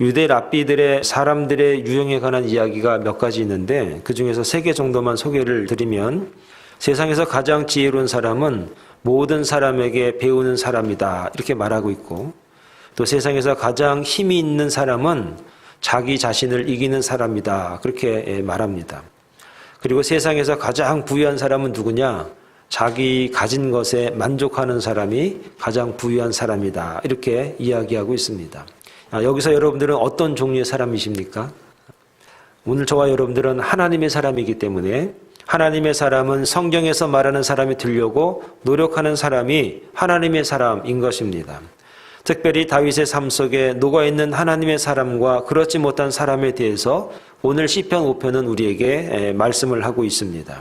유대 랍비들의 사람들의 유형에 관한 이야기가 몇 가지 있는데 그 중에서 세 개 정도만 소개를 드리면 세상에서 가장 지혜로운 사람은 모든 사람에게 배우는 사람이다 이렇게 말하고 있고 또 세상에서 가장 힘이 있는 사람은 자기 자신을 이기는 사람이다 그렇게 말합니다. 그리고 세상에서 가장 부유한 사람은 누구냐? 자기 가진 것에 만족하는 사람이 가장 부유한 사람이다 이렇게 이야기하고 있습니다. 아, 여기서 여러분들은 어떤 종류의 사람이십니까? 오늘 저와 여러분들은 하나님의 사람이기 때문에 하나님의 사람은 성경에서 말하는 사람이 되려고 노력하는 사람이 하나님의 사람인 것입니다. 특별히 다윗의 삶 속에 녹아 있는 하나님의 사람과 그렇지 못한 사람에 대해서 오늘 시편 5편은 우리에게 말씀을 하고 있습니다.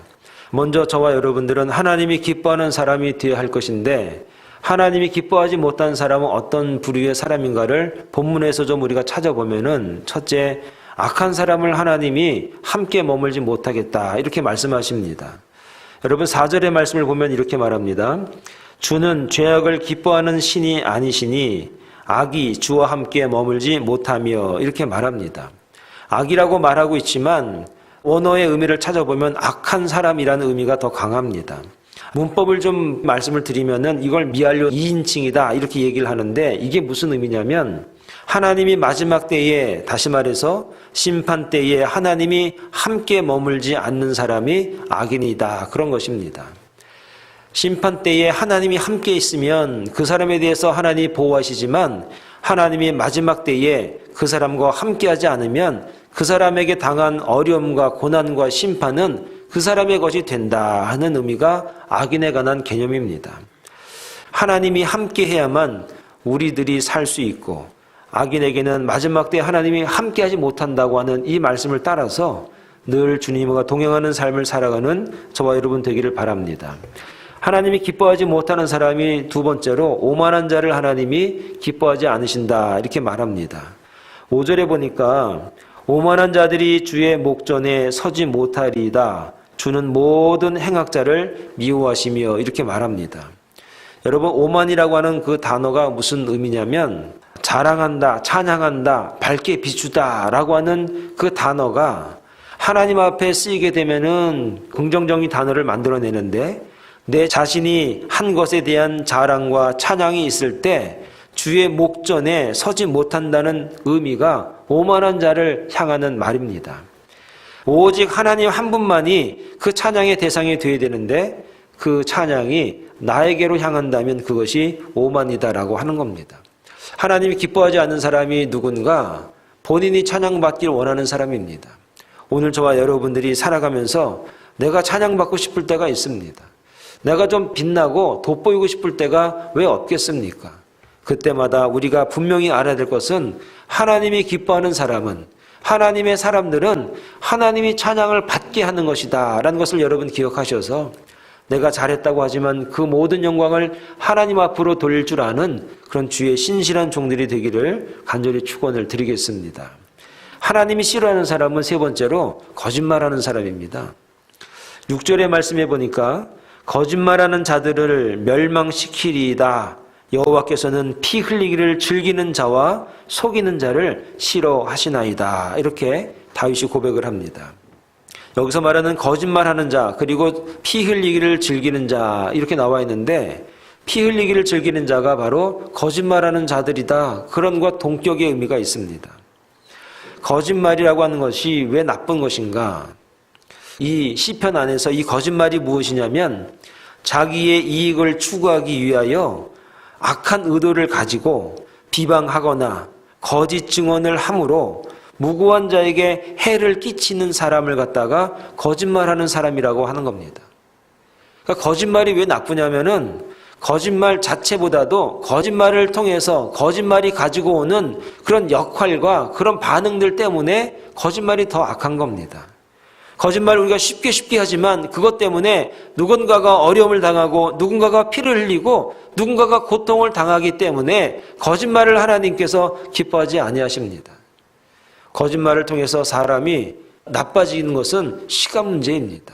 먼저 저와 여러분들은 하나님이 기뻐하는 사람이 되어야 할 것인데 하나님이 기뻐하지 못한 사람은 어떤 부류의 사람인가를 본문에서 좀 우리가 찾아보면은 첫째 악한 사람을 하나님이 함께 머물지 못하겠다 이렇게 말씀하십니다. 여러분 4절의 말씀을 보면 이렇게 말합니다. 주는 죄악을 기뻐하는 신이 아니시니 악이 주와 함께 머물지 못하며 이렇게 말합니다. 악이라고 말하고 있지만 원어의 의미를 찾아보면 악한 사람이라는 의미가 더 강합니다. 문법을 좀 말씀을 드리면은 이걸 미알료 2인칭이다 이렇게 얘기를 하는데 이게 무슨 의미냐면 하나님이 마지막 때에 다시 말해서 심판 때에 하나님이 함께 머물지 않는 사람이 악인이다 그런 것입니다. 심판 때에 하나님이 함께 있으면 그 사람에 대해서 하나님이 보호하시지만 하나님이 마지막 때에 그 사람과 함께하지 않으면 그 사람에게 당한 어려움과 고난과 심판은 그 사람의 것이 된다 하는 의미가 악인에 관한 개념입니다. 하나님이 함께 해야만 우리들이 살 수 있고 악인에게는 마지막 때 하나님이 함께 하지 못한다고 하는 이 말씀을 따라서 늘 주님과 동행하는 삶을 살아가는 저와 여러분 되기를 바랍니다. 하나님이 기뻐하지 못하는 사람이 두 번째로 오만한 자를 하나님이 기뻐하지 않으신다 이렇게 말합니다. 5절에 보니까 오만한 자들이 주의 목전에 서지 못하리이다. 주는 모든 행악자를 미워하시며 이렇게 말합니다. 여러분 오만이라고 하는 그 단어가 무슨 의미냐면 자랑한다, 찬양한다, 밝게 비추다라고 하는 그 단어가 하나님 앞에 쓰이게 되면은 긍정적인 단어를 만들어내는데 내 자신이 한 것에 대한 자랑과 찬양이 있을 때 주의 목전에 서지 못한다는 의미가 오만한 자를 향하는 말입니다. 오직 하나님 한 분만이 그 찬양의 대상이 되어야 되는데 그 찬양이 나에게로 향한다면 그것이 오만이다라고 하는 겁니다. 하나님이 기뻐하지 않는 사람이 누군가 본인이 찬양받길 원하는 사람입니다. 오늘 저와 여러분들이 살아가면서 내가 찬양받고 싶을 때가 있습니다. 내가 좀 빛나고 돋보이고 싶을 때가 왜 없겠습니까? 그때마다 우리가 분명히 알아야 될 것은 하나님이 기뻐하는 사람은 하나님의 사람들은 하나님이 찬양을 받게 하는 것이다. 라는 것을 여러분 기억하셔서 내가 잘했다고 하지만 그 모든 영광을 하나님 앞으로 돌릴 줄 아는 그런 주의 신실한 종들이 되기를 간절히 축원을 드리겠습니다. 하나님이 싫어하는 사람은 세 번째로 거짓말하는 사람입니다. 6절의 말씀해 보니까 거짓말하는 자들을 멸망시키리이다. 여호와께서는 피 흘리기를 즐기는 자와 속이는 자를 싫어하시나이다. 이렇게 다윗이 고백을 합니다. 여기서 말하는 거짓말하는 자 그리고 피 흘리기를 즐기는 자 이렇게 나와 있는데 피 흘리기를 즐기는 자가 바로 거짓말하는 자들이다. 그런 것 동격의 의미가 있습니다. 거짓말이라고 하는 것이 왜 나쁜 것인가? 이 시편 안에서 이 거짓말이 무엇이냐면 자기의 이익을 추구하기 위하여 악한 의도를 가지고 비방하거나 거짓 증언을 함으로 무고한 자에게 해를 끼치는 사람을 갖다가 거짓말하는 사람이라고 하는 겁니다. 그러니까 거짓말이 왜 나쁘냐면은 거짓말 자체보다도 거짓말을 통해서 거짓말이 가지고 오는 그런 역할과 그런 반응들 때문에 거짓말이 더 악한 겁니다. 거짓말 우리가 쉽게 쉽게 하지만 그것 때문에 누군가가 어려움을 당하고 누군가가 피를 흘리고 누군가가 고통을 당하기 때문에 거짓말을 하나님께서 기뻐하지 아니하십니다. 거짓말을 통해서 사람이 나빠지는 것은 시간 문제입니다.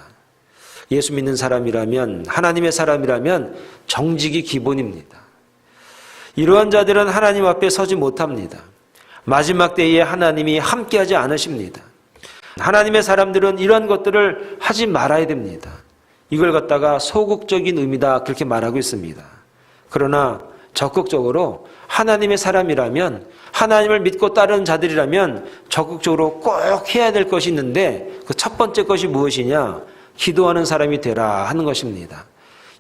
예수 믿는 사람이라면 하나님의 사람이라면 정직이 기본입니다. 이러한 자들은 하나님 앞에 서지 못합니다. 마지막 때에 하나님이 함께하지 않으십니다. 하나님의 사람들은 이런 것들을 하지 말아야 됩니다. 이걸 갖다가 소극적인 의미다 그렇게 말하고 있습니다. 그러나 적극적으로 하나님의 사람이라면 하나님을 믿고 따르는 자들이라면 적극적으로 꼭 해야 될 것이 있는데 그 첫 번째 것이 무엇이냐? 기도하는 사람이 되라 하는 것입니다.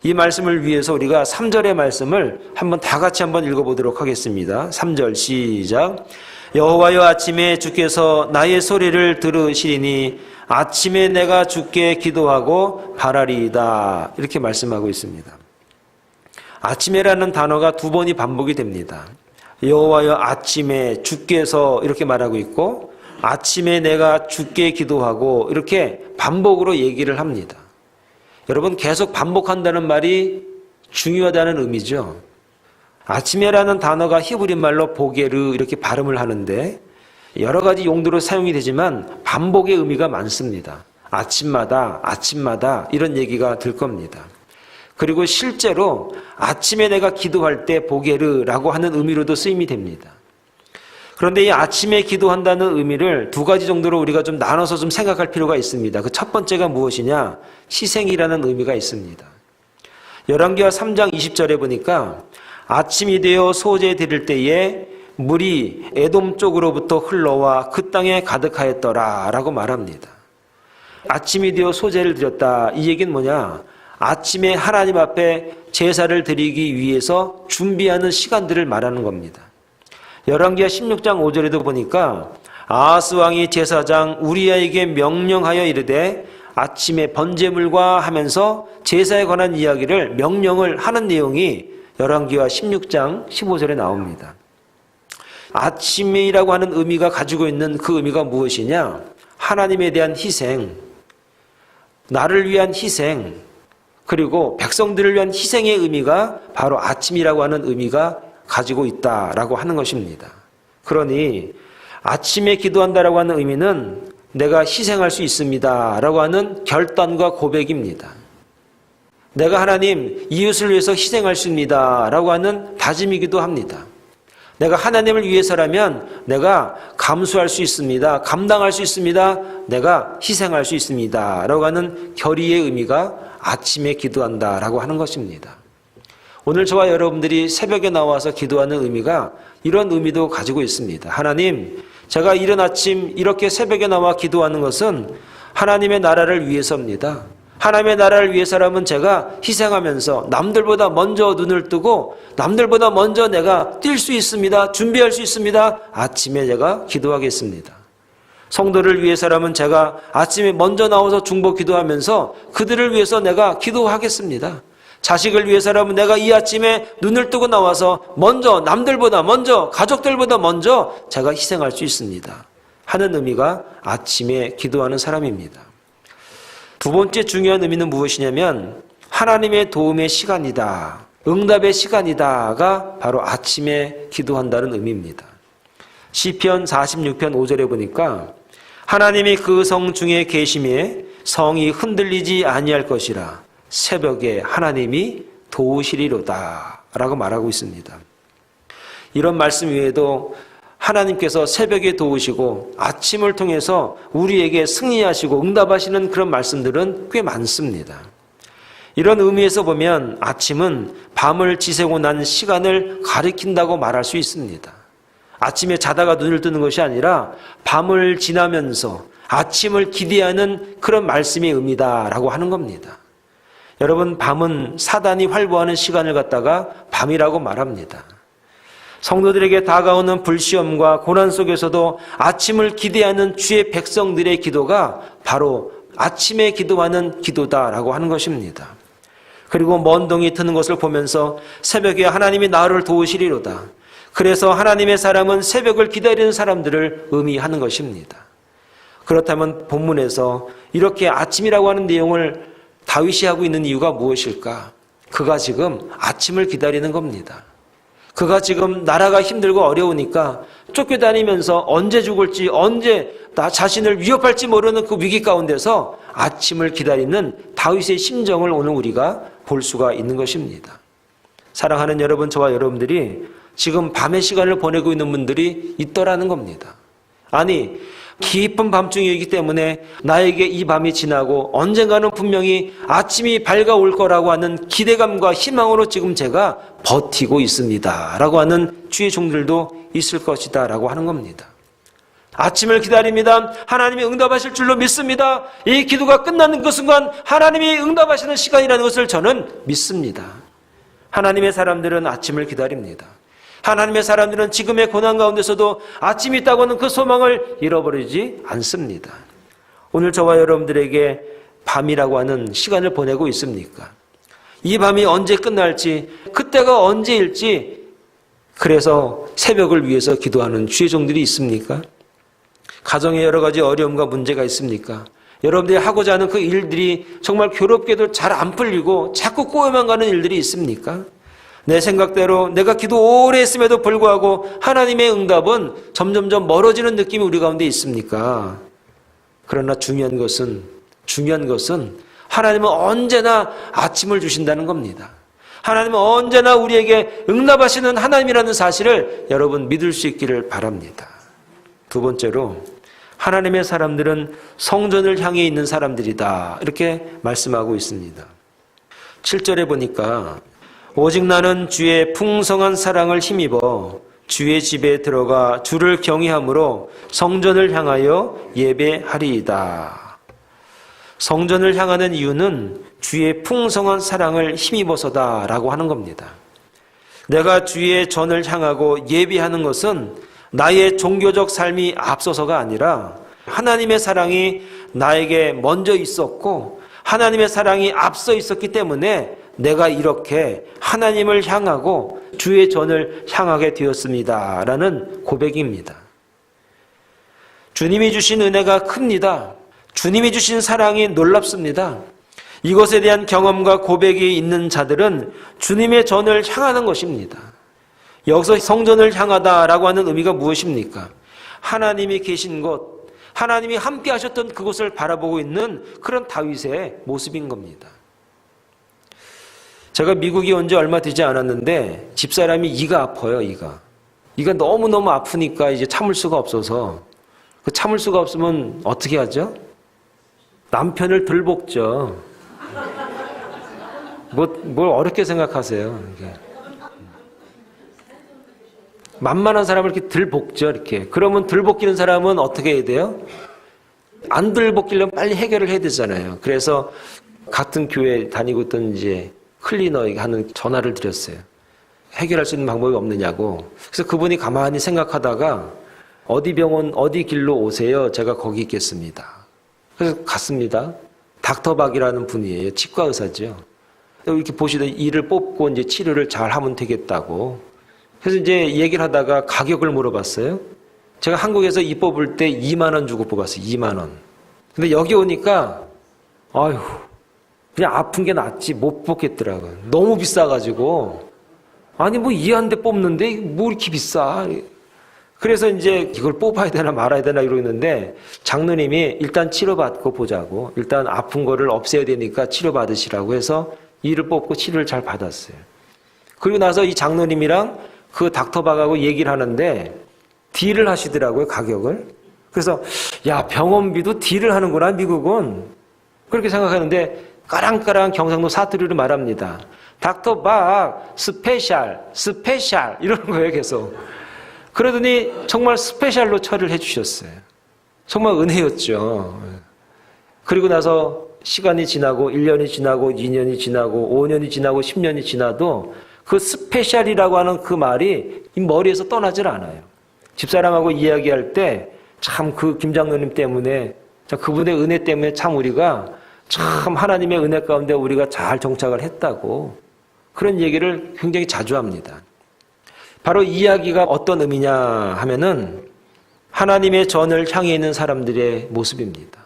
이 말씀을 위해서 우리가 3절의 말씀을 한번 다 같이 한번 읽어보도록 하겠습니다. 3절 시작. 여호와여 아침에 주께서 나의 소리를 들으시리니 아침에 내가 주께 기도하고 바라리이다. 이렇게 말씀하고 있습니다. 아침에라는 단어가 두 번이 반복이 됩니다. 여호와여 아침에 주께서 이렇게 말하고 있고 아침에 내가 주께 기도하고 이렇게 반복으로 얘기를 합니다. 여러분 계속 반복한다는 말이 중요하다는 의미죠. 아침에라는 단어가 히브리 말로 보게르 이렇게 발음을 하는데 여러 가지 용도로 사용이 되지만 반복의 의미가 많습니다. 아침마다 아침마다 이런 얘기가 들 겁니다. 그리고 실제로 아침에 내가 기도할 때 보게르라고 하는 의미로도 쓰임이 됩니다. 그런데 이 아침에 기도한다는 의미를 두 가지 정도로 우리가 좀 나눠서 좀 생각할 필요가 있습니다. 그 첫 번째가 무엇이냐? 희생이라는 의미가 있습니다. 열왕기하 3장 20절에 보니까 아침이 되어 소재 드릴 때에 물이 에돔 쪽으로부터 흘러와 그 땅에 가득하였더라 라고 말합니다. 아침이 되어 소재를 드렸다. 이 얘기는 뭐냐? 아침에 하나님 앞에 제사를 드리기 위해서 준비하는 시간들을 말하는 겁니다. 열왕기하 16장 5절에도 보니까 아하스 왕이 제사장 우리아에게 명령하여 이르되 아침에 번제물과 하면서 제사에 관한 이야기를 명령을 하는 내용이 열왕기하 16장 15절에 나옵니다. 아침이라고 하는 의미가 가지고 있는 그 의미가 무엇이냐? 하나님에 대한 희생, 나를 위한 희생, 그리고 백성들을 위한 희생의 의미가 바로 아침이라고 하는 의미가 가지고 있다라고 하는 것입니다. 그러니 아침에 기도한다라고 하는 의미는 내가 희생할 수 있습니다라고 하는 결단과 고백입니다. 내가 하나님 이웃을 위해서 희생할 수 있습니다 라고 하는 다짐이기도 합니다. 내가 하나님을 위해서라면 내가 감수할 수 있습니다. 감당할 수 있습니다. 내가 희생할 수 있습니다. 라고 하는 결의의 의미가 아침에 기도한다 라고 하는 것입니다. 오늘 저와 여러분들이 새벽에 나와서 기도하는 의미가 이런 의미도 가지고 있습니다. 하나님, 제가 이른 아침 이렇게 새벽에 나와 기도하는 것은 하나님의 나라를 위해서입니다. 하나님의 나라를 위해서라면 제가 희생하면서 남들보다 먼저 눈을 뜨고 남들보다 먼저 내가 뛸 수 있습니다. 준비할 수 있습니다. 아침에 제가 기도하겠습니다. 성도를 위해서라면 제가 아침에 먼저 나와서 중보 기도하면서 그들을 위해서 내가 기도하겠습니다. 자식을 위해서라면 내가 이 아침에 눈을 뜨고 나와서 먼저 남들보다 먼저 가족들보다 먼저 제가 희생할 수 있습니다. 하는 의미가 아침에 기도하는 사람입니다. 두 번째 중요한 의미는 무엇이냐면 하나님의 도움의 시간이다. 응답의 시간이다가 바로 아침에 기도한다는 의미입니다. 시편 46편 5절에 보니까 하나님이 그 성 중에 계심에 성이 흔들리지 아니할 것이라 새벽에 하나님이 도우시리로다 라고 말하고 있습니다. 이런 말씀 외에도 하나님께서 새벽에 도우시고 아침을 통해서 우리에게 승리하시고 응답하시는 그런 말씀들은 꽤 많습니다. 이런 의미에서 보면 아침은 밤을 지새고 난 시간을 가리킨다고 말할 수 있습니다. 아침에 자다가 눈을 뜨는 것이 아니라 밤을 지나면서 아침을 기대하는 그런 말씀의 의미다라고 하는 겁니다. 여러분, 밤은 사단이 활보하는 시간을 갖다가 밤이라고 말합니다. 성도들에게 다가오는 불시험과 고난 속에서도 아침을 기대하는 주의 백성들의 기도가 바로 아침에 기도하는 기도다라고 하는 것입니다. 그리고 먼 동이 트는 것을 보면서 새벽에 하나님이 나를 도우시리로다. 그래서 하나님의 사람은 새벽을 기다리는 사람들을 의미하는 것입니다. 그렇다면 본문에서 이렇게 아침이라고 하는 내용을 다윗이 하고 있는 이유가 무엇일까? 그가 지금 아침을 기다리는 겁니다. 그가 지금 나라가 힘들고 어려우니까 쫓겨다니면서 언제 죽을지 언제 나 자신을 위협할지 모르는 그 위기 가운데서 아침을 기다리는 다윗의 심정을 오늘 우리가 볼 수가 있는 것입니다. 사랑하는 여러분, 저와 여러분들이 지금 밤의 시간을 보내고 있는 분들이 있더라는 겁니다. 아니, 깊은 밤중이기 때문에 나에게 이 밤이 지나고 언젠가는 분명히 아침이 밝아올 거라고 하는 기대감과 희망으로 지금 제가 버티고 있습니다. 라고 하는 주의 종들도 있을 것이다. 라고 하는 겁니다. 아침을 기다립니다. 하나님이 응답하실 줄로 믿습니다. 이 기도가 끝나는 그 순간 하나님이 응답하시는 시간이라는 것을 저는 믿습니다. 하나님의 사람들은 아침을 기다립니다. 하나님의 사람들은 지금의 고난 가운데서도 아침이 있다고 하는 그 소망을 잃어버리지 않습니다. 오늘 저와 여러분들에게 밤이라고 하는 시간을 보내고 있습니까? 이 밤이 언제 끝날지, 그때가 언제일지, 그래서 새벽을 위해서 기도하는 주의 종들이 있습니까? 가정에 여러 가지 어려움과 문제가 있습니까? 여러분들이 하고자 하는 그 일들이 정말 괴롭게도 잘 안 풀리고 자꾸 꼬여만 가는 일들이 있습니까? 내 생각대로 내가 기도 오래 했음에도 불구하고 하나님의 응답은 점점점 멀어지는 느낌이 우리 가운데 있습니까? 그러나 중요한 것은 중요한 것은 하나님은 언제나 아침을 주신다는 겁니다. 하나님은 언제나 우리에게 응답하시는 하나님이라는 사실을 여러분 믿을 수 있기를 바랍니다. 두 번째로 하나님의 사람들은 성전을 향해 있는 사람들이다. 이렇게 말씀하고 있습니다. 7절에 보니까 오직 나는 주의 풍성한 사랑을 힘입어 주의 집에 들어가 주를 경외함으로 성전을 향하여 예배하리이다. 성전을 향하는 이유는 주의 풍성한 사랑을 힘입어서다라고 하는 겁니다. 내가 주의 전을 향하고 예배하는 것은 나의 종교적 삶이 앞서서가 아니라 하나님의 사랑이 나에게 먼저 있었고 하나님의 사랑이 앞서 있었기 때문에 내가 이렇게 하나님을 향하고 주의 전을 향하게 되었습니다. 라는 고백입니다. 주님이 주신 은혜가 큽니다. 주님이 주신 사랑이 놀랍습니다. 이것에 대한 경험과 고백이 있는 자들은 주님의 전을 향하는 것입니다. 여기서 성전을 향하다라고 하는 의미가 무엇입니까? 하나님이 계신 곳, 하나님이 함께 하셨던 그곳을 바라보고 있는 그런 다윗의 모습인 겁니다. 제가 미국에 온 지 얼마 되지 않았는데 집사람이 이가 아파요, 이가. 이가 너무너무 아프니까 이제 참을 수가 없어서 그 참을 수가 없으면 어떻게 하죠? 남편을 들볶죠. 뭐, 뭘 어렵게 생각하세요, 이게. 만만한 사람을 이렇게 들볶죠, 이렇게. 그러면 들볶이는 사람은 어떻게 해야 돼요? 안 들볶이려면 빨리 해결을 해야 되잖아요. 그래서 같은 교회 다니고 있던 이제 클리너에게 하는 전화를 드렸어요. 해결할 수 있는 방법이 없느냐고. 그래서 그분이 가만히 생각하다가 어디 병원, 어디 길로 오세요. 제가 거기 있겠습니다. 그래서 갔습니다. 닥터박이라는 분이에요. 치과 의사죠. 이렇게 보시던 이를 뽑고 이제 치료를 잘 하면 되겠다고. 그래서 이제 얘기를 하다가 가격을 물어봤어요. 제가 한국에서 이 뽑을 때 2만 원 주고 뽑았어요. 2만 원. 근데 여기 오니까 아휴 그냥 아픈 게 낫지 못 뽑겠더라고요. 너무 비싸가지고 아니 뭐 이 한 대 뽑는데 뭐 이렇게 비싸. 그래서 이제 이걸 뽑아야 되나 말아야 되나 이러고 있는데 장로님이 일단 치료받고 보자고 일단 아픈 거를 없애야 되니까 치료받으시라고 해서 이를 뽑고 치료를 잘 받았어요. 그리고 나서 이 장로님이랑 그 닥터박하고 얘기를 하는데 딜을 하시더라고요 가격을. 그래서 야 병원비도 딜을 하는구나 미국은 그렇게 생각하는데 까랑까랑 경상도 사투리로 말합니다. 닥터 박 스페셜 스페셜 이러는 거예요 계속. 그러더니 정말 스페셜로 처리를 해주셨어요. 정말 은혜였죠. 그리고 나서 시간이 지나고 1년이 지나고 2년이 지나고 5년이 지나고 10년이 지나도 그 스페셜이라고 하는 그 말이 이 머리에서 떠나질 않아요. 집사람하고 이야기할 때 참 그 김장로님 때문에 그분의 은혜 때문에 참 우리가 참 하나님의 은혜 가운데 우리가 잘 정착을 했다고 그런 얘기를 굉장히 자주 합니다. 바로 이 이야기가 어떤 의미냐 하면은 하나님의 전을 향해 있는 사람들의 모습입니다.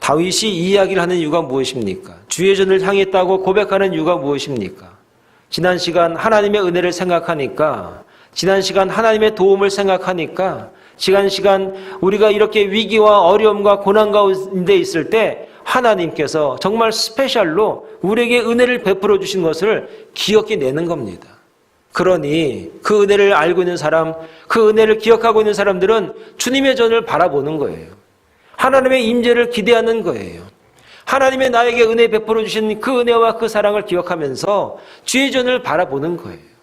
다윗이 이 이야기를 하는 이유가 무엇입니까? 주의 전을 향했다고 고백하는 이유가 무엇입니까? 지난 시간 하나님의 은혜를 생각하니까, 지난 시간 하나님의 도움을 생각하니까, 지난 시간 우리가 이렇게 위기와 어려움과 고난 가운데 있을 때 하나님께서 정말 스페셜로 우리에게 은혜를 베풀어 주신 것을 기억해 내는 겁니다. 그러니 그 은혜를 알고 있는 사람, 그 은혜를 기억하고 있는 사람들은 주님의 전을 바라보는 거예요. 하나님의 임재를 기대하는 거예요. 하나님의 나에게 은혜 베풀어 주신 그 은혜와 그 사랑을 기억하면서 주의 전을 바라보는 거예요.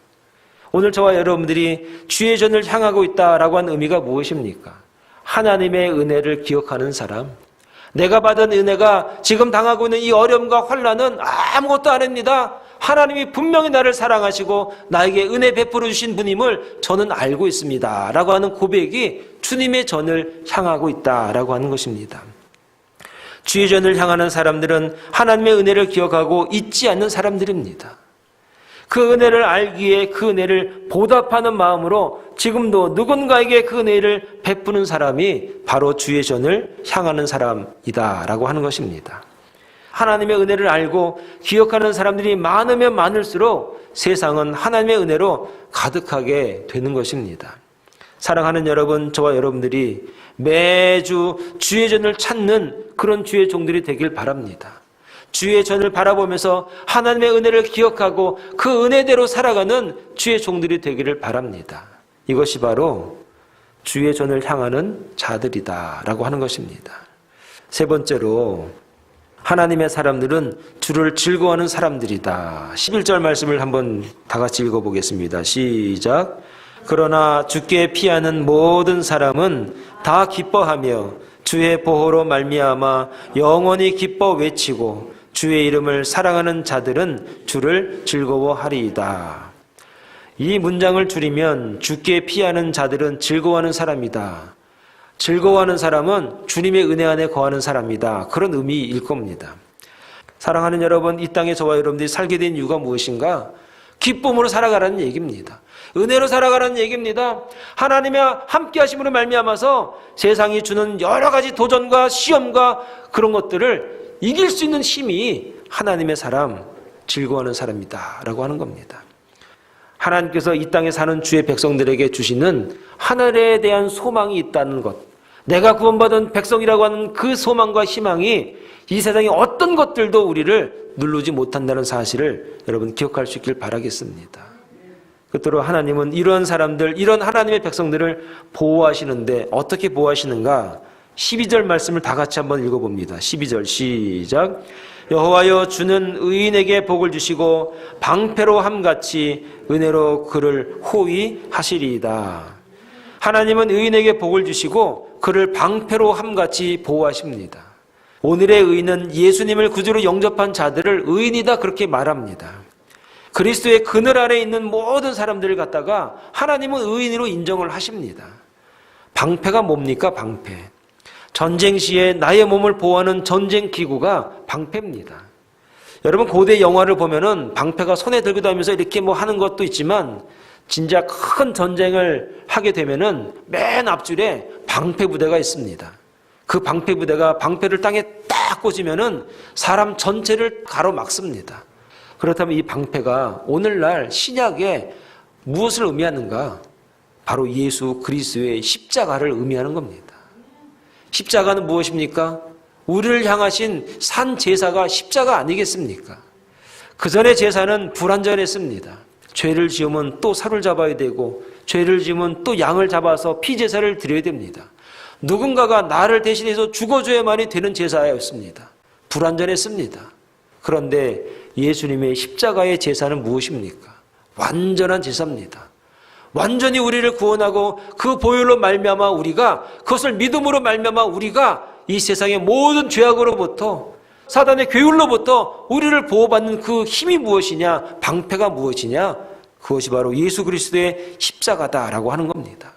오늘 저와 여러분들이 주의 전을 향하고 있다라고 하는 의미가 무엇입니까? 하나님의 은혜를 기억하는 사람. 내가 받은 은혜가 지금 당하고 있는 이 어려움과 환란은 아무것도 아닙니다. 하나님이 분명히 나를 사랑하시고 나에게 은혜 베풀어 주신 분임을 저는 알고 있습니다. 라고 하는 고백이 주님의 전을 향하고 있다라고 하는 것입니다. 주의 전을 향하는 사람들은 하나님의 은혜를 기억하고 잊지 않는 사람들입니다. 그 은혜를 알기에 그 은혜를 보답하는 마음으로 지금도 누군가에게 그 은혜를 베푸는 사람이 바로 주의 전을 향하는 사람이다라고 하는 것입니다. 하나님의 은혜를 알고 기억하는 사람들이 많으면 많을수록 세상은 하나님의 은혜로 가득하게 되는 것입니다. 사랑하는 여러분, 저와 여러분들이 매주 주의 전을 찾는 그런 주의 종들이 되길 바랍니다. 주의 전을 바라보면서 하나님의 은혜를 기억하고 그 은혜대로 살아가는 주의 종들이 되기를 바랍니다. 이것이 바로 주의 전을 향하는 자들이다라고 하는 것입니다. 세 번째로 하나님의 사람들은 주를 즐거워하는 사람들이다. 11절 말씀을 한번 다 같이 읽어 보겠습니다. 시작. 그러나 주께 피하는 모든 사람은 다 기뻐하며 주의 보호로 말미암아 영원히 기뻐 외치고 주의 이름을 사랑하는 자들은 주를 즐거워하리이다. 이 문장을 줄이면 주께 피하는 자들은 즐거워하는 사람이다. 즐거워하는 사람은 주님의 은혜 안에 거하는 사람이다. 그런 의미일 겁니다. 사랑하는 여러분, 이 땅에 저와 여러분들이 살게 된 이유가 무엇인가? 기쁨으로 살아가라는 얘기입니다. 은혜로 살아가라는 얘기입니다. 하나님의 함께 하심으로 말미암아서 세상이 주는 여러 가지 도전과 시험과 그런 것들을 이길 수 있는 힘이 하나님의 사람, 즐거워하는 사람이다 라고 하는 겁니다. 하나님께서 이 땅에 사는 주의 백성들에게 주시는 하늘에 대한 소망이 있다는 것. 내가 구원받은 백성이라고 하는 그 소망과 희망이 이 세상의 어떤 것들도 우리를 누르지 못한다는 사실을 여러분 기억할 수 있길 바라겠습니다. 그토록 하나님은 이런 사람들, 이런 하나님의 백성들을 보호하시는데 어떻게 보호하시는가? 12절 말씀을 다 같이 한번 읽어봅니다. 12절 시작. 여호와여 주는 의인에게 복을 주시고 방패로 함같이 은혜로 그를 호위 하시리이다. 하나님은 의인에게 복을 주시고 그를 방패로 함같이 보호하십니다. 오늘의 의인은 예수님을 구주로 영접한 자들을 의인이다 그렇게 말합니다. 그리스도의 그늘 아래 있는 모든 사람들을 갖다가 하나님은 의인으로 인정을 하십니다. 방패가 뭡니까? 방패. 전쟁 시에 나의 몸을 보호하는 전쟁 기구가 방패입니다. 여러분 고대 영화를 보면은 방패가 손에 들고 다니면서 이렇게 뭐 하는 것도 있지만 진짜 큰 전쟁을 하게 되면은 맨 앞줄에 방패 부대가 있습니다. 그 방패 부대가 방패를 땅에 딱 꽂으면은 사람 전체를 가로막습니다. 그렇다면 이 방패가 오늘날 신약에 무엇을 의미하는가? 바로 예수 그리스도의 십자가를 의미하는 겁니다. 십자가는 무엇입니까? 우리를 향하신 산 제사가 십자가 아니겠습니까? 그 전에 제사는 불완전했습니다. 죄를 지으면 또 살을 잡아야 되고 죄를 지으면 또 양을 잡아서 피제사를 드려야 됩니다. 누군가가 나를 대신해서 죽어줘야만이 되는 제사였습니다. 불완전했습니다. 그런데 예수님의 십자가의 제사는 무엇입니까? 완전한 제사입니다. 완전히 우리를 구원하고 그 보혈로 말미암아 우리가 그것을 믿음으로 말미암아 우리가 이 세상의 모든 죄악으로부터 사단의 괴율로부터 우리를 보호받는 그 힘이 무엇이냐? 방패가 무엇이냐? 그것이 바로 예수 그리스도의 십자가다라고 하는 겁니다.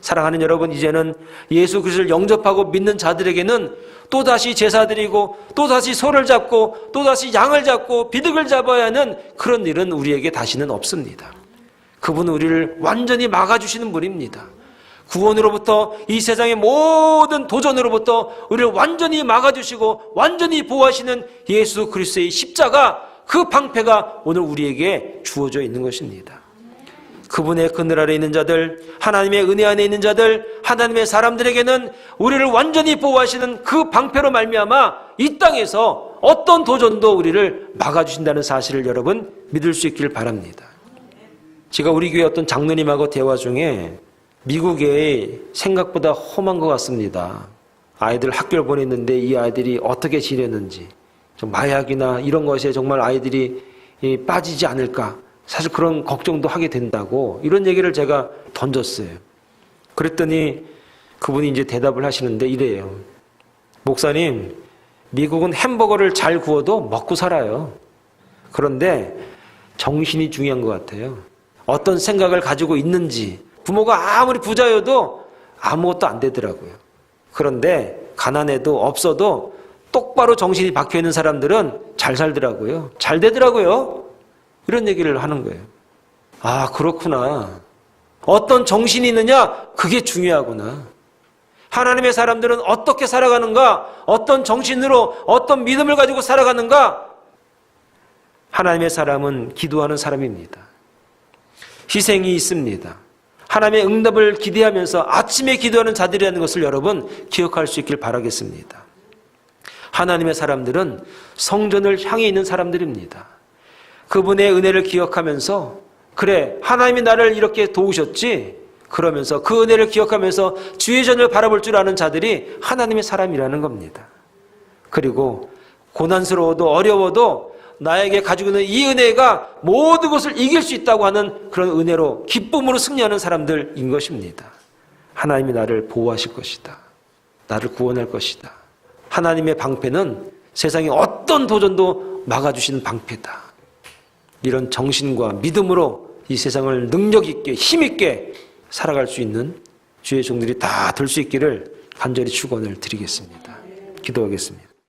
사랑하는 여러분, 이제는 예수 그리스도를 영접하고 믿는 자들에게는 또다시 제사 드리고 또다시 소를 잡고 또다시 양을 잡고 비득을 잡아야 하는 그런 일은 우리에게 다시는 없습니다. 그분은 우리를 완전히 막아주시는 분입니다. 구원으로부터 이 세상의 모든 도전으로부터 우리를 완전히 막아주시고 완전히 보호하시는 예수 그리스도의 십자가 그 방패가 오늘 우리에게 주어져 있는 것입니다. 그분의 그늘 아래 있는 자들, 하나님의 은혜 안에 있는 자들, 하나님의 사람들에게는 우리를 완전히 보호하시는 그 방패로 말미암아 이 땅에서 어떤 도전도 우리를 막아주신다는 사실을 여러분 믿을 수 있기를 바랍니다. 제가 우리 교회 어떤 장로님하고 대화 중에 미국의 생각보다 험한 것 같습니다. 아이들 학교를 보냈는데 이 아이들이 어떻게 지냈는지, 좀 마약이나 이런 것에 정말 아이들이 이 빠지지 않을까. 사실 그런 걱정도 하게 된다고 이런 얘기를 제가 던졌어요. 그랬더니 그분이 이제 대답을 하시는데 이래요. 목사님, 미국은 햄버거를 잘 구워도 먹고 살아요. 그런데 정신이 중요한 것 같아요. 어떤 생각을 가지고 있는지 부모가 아무리 부자여도 아무것도 안 되더라고요. 그런데 가난해도 없어도 똑바로 정신이 박혀 있는 사람들은 잘 살더라고요. 잘 되더라고요. 이런 얘기를 하는 거예요. 아, 그렇구나. 어떤 정신이 있느냐? 그게 중요하구나. 하나님의 사람들은 어떻게 살아가는가? 어떤 정신으로, 어떤 믿음을 가지고 살아가는가? 하나님의 사람은 기도하는 사람입니다. 희생이 있습니다. 하나님의 응답을 기대하면서 아침에 기도하는 자들이라는 것을 여러분 기억할 수 있길 바라겠습니다. 하나님의 사람들은 성전을 향해 있는 사람들입니다. 그분의 은혜를 기억하면서 그래 하나님이 나를 이렇게 도우셨지 그러면서 그 은혜를 기억하면서 주의 전을 바라볼 줄 아는 자들이 하나님의 사람이라는 겁니다. 그리고 고난스러워도 어려워도 나에게 가지고 있는 이 은혜가 모든 것을 이길 수 있다고 하는 그런 은혜로 기쁨으로 승리하는 사람들인 것입니다. 하나님이 나를 보호하실 것이다. 나를 구원할 것이다. 하나님의 방패는 세상의 어떤 도전도 막아주시는 방패다. 이런 정신과 믿음으로 이 세상을 능력 있게 힘 있게 살아갈 수 있는 주의 종들이 다 될 수 있기를 간절히 축원을 드리겠습니다. 기도하겠습니다.